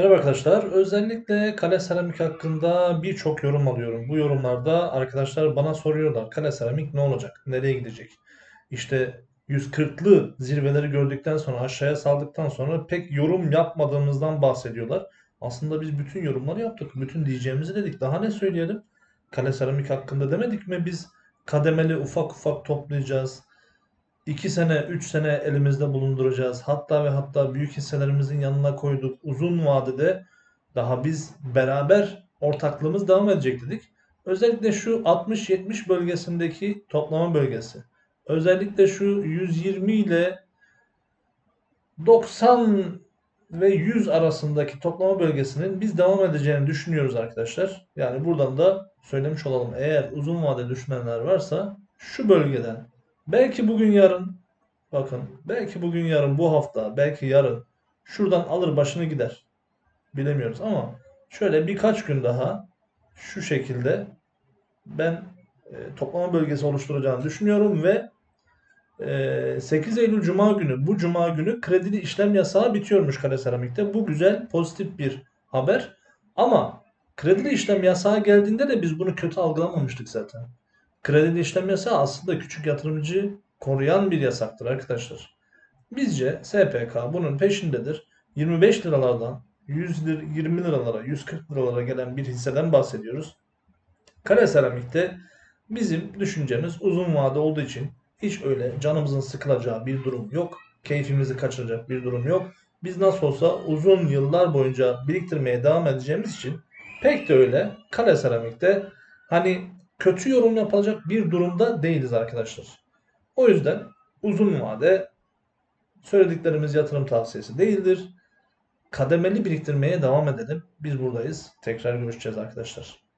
Merhaba arkadaşlar. Özellikle kale seramik hakkında birçok yorum alıyorum. Bu yorumlarda arkadaşlar bana soruyorlar. Kale seramik ne olacak? Nereye gidecek? İşte 140'lı zirveleri gördükten sonra aşağıya saldıktan sonra pek yorum yapmadığımızdan bahsediyorlar. Aslında biz bütün yorumları yaptık. Bütün diyeceğimizi dedik. Daha ne söyleyelim? Kale seramik hakkında demedik mi biz kademeli ufak ufak toplayacağız. 2 sene, 3 sene elimizde bulunduracağız. Hatta ve hatta büyük hisselerimizin yanına koyduk. Uzun vadede daha biz beraber ortaklığımız devam edecek dedik. Özellikle şu 60-70 bölgesindeki toplama bölgesi. Özellikle şu 120 ile 90 ve 100 arasındaki toplama bölgesinin biz devam edeceğini düşünüyoruz arkadaşlar. Yani buradan da söylemiş olalım. Eğer uzun vadeli düşünenler varsa şu bölgeden belki bugün yarın bakın belki bugün yarın bu hafta belki yarın şuradan alır başını gider. Bilemiyoruz ama şöyle birkaç gün daha şu şekilde ben e, toplama bölgesi oluşturacağını düşünüyorum ve e, 8 Eylül Cuma günü bu Cuma günü kredili işlem yasağı bitiyormuş Kale Seramik'te. Bu güzel pozitif bir haber ama kredili işlem yasağı geldiğinde de biz bunu kötü algılamamıştık zaten. Kredili işlem aslında küçük yatırımcı koruyan bir yasaktır arkadaşlar. Bizce SPK bunun peşindedir. 25 liralardan 120 liralara, 140 liralara gelen bir hisseden bahsediyoruz. Kare seramikte bizim düşüncemiz uzun vade olduğu için hiç öyle canımızın sıkılacağı bir durum yok. Keyfimizi kaçıracak bir durum yok. Biz nasıl olsa uzun yıllar boyunca biriktirmeye devam edeceğimiz için pek de öyle kare seramikte hani kötü yorum yapılacak bir durumda değiliz arkadaşlar. O yüzden uzun vade söylediklerimiz yatırım tavsiyesi değildir. Kademeli biriktirmeye devam edelim. Biz buradayız. Tekrar görüşeceğiz arkadaşlar.